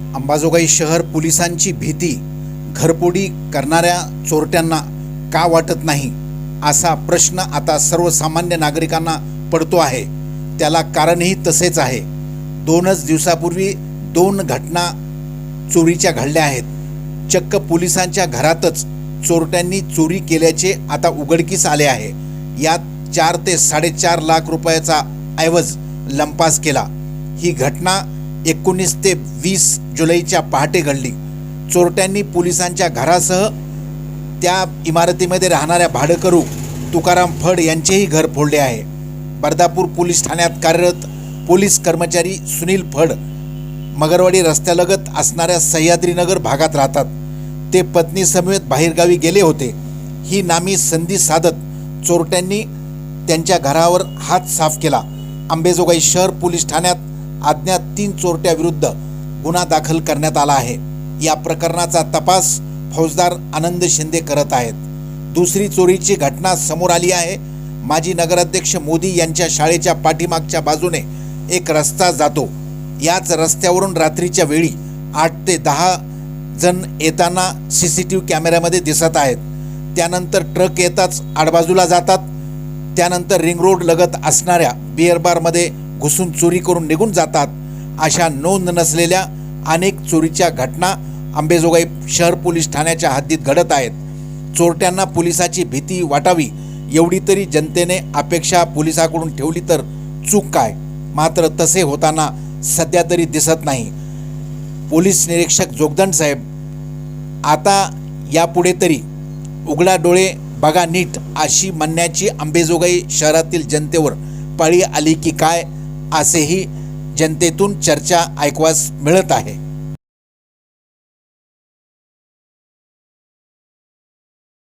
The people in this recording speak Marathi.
अंबाजोगाई शहर पोलिसांची भीती घरपोडी करणाऱ्या चोरट्यांना का वाटत नाही? असा प्रश्न आता सर्वसामान्य नागरिकांना पडतो आहे. त्याला कारणही तसेच आहे. दोनच दिवसापूर्वी दोन घटना चोरीच्या घडल्या आहेत. चक्क पोलिसांच्या घरातच चोरट्यांनी चोरी केल्याचे आता उघडकीस आले आहे. यात चार ते साडेचार लाख रुपयाचा ऐवज लंपास केला. ही घटना एकोणीस ते वीस जुलैच्या पहाटे घडली. चोरट्यांनी पोलिसांच्या घरासह त्या इमारतीमध्ये राहणाऱ्या भाडेकरू तुकाराम फड यांचेही घर फोडले आहे. बर्दापूर पोलीस ठाण्यात कार्यरत पोलीस कर्मचारी सुनील फड मगरवाडी रस्त्यालगत असणाऱ्या सह्याद्रीनगर भागात राहतात. ते पत्नीसमवेत बाहेरगावी गेले होते. ही नामी संधी साधत चोरट्यांनी त्यांच्या घरावर हात साफ केला. अंबेजोगाई शहर पोलीस ठाण्यात अज्ञात तीन चोरट्याविरुद्ध गुन्हा दाखल करण्यात आला आहे. या प्रकरणाचा तपास फौजदार आनंद शिंदे करत आहेत. दुसरी चोरीची घटना समोर आली आहे. माजी नगराध्यक्ष मोदी यांच्या शाळेच्या पाठीमागच्या बाजूने एक रस्ता जातो. याच रस्त्यावरून रात्रीच्या वेळी आठ ते दहा जण येताना सी सी टी व्ही कॅमेऱ्यामध्ये दिसत आहेत. त्यानंतर ट्रक येताच आडबाजूला जातात. त्यानंतर रिंग रोड लगत असणाऱ्या बिअरबारमध्ये घुसून चोरी करून निघून जातात. अशा नोंद नसलेल्या अनेक चोरीच्या घटना अंबेजोगाई शहर पोलीस ठाण्याच्या हद्दीत घडत आहेत. चोरट्यांना पोलिसाची भीती वाटावी एवढी तरी जनतेने अपेक्षा पोलिसाकडून ठेवली तर चूक काय? मात्र तसे होताना सध्या तरी दिसत नाही. पोलीस निरीक्षक जोगदंड साहेब आता यापुढे तरी उघडा डोळे बघा नीट अशी म्हणण्याची अंबेजोगाई शहरातील जनतेवर पाळी आली की काय असेही जनतेतून चर्चा ऐकवास मिळत आहे.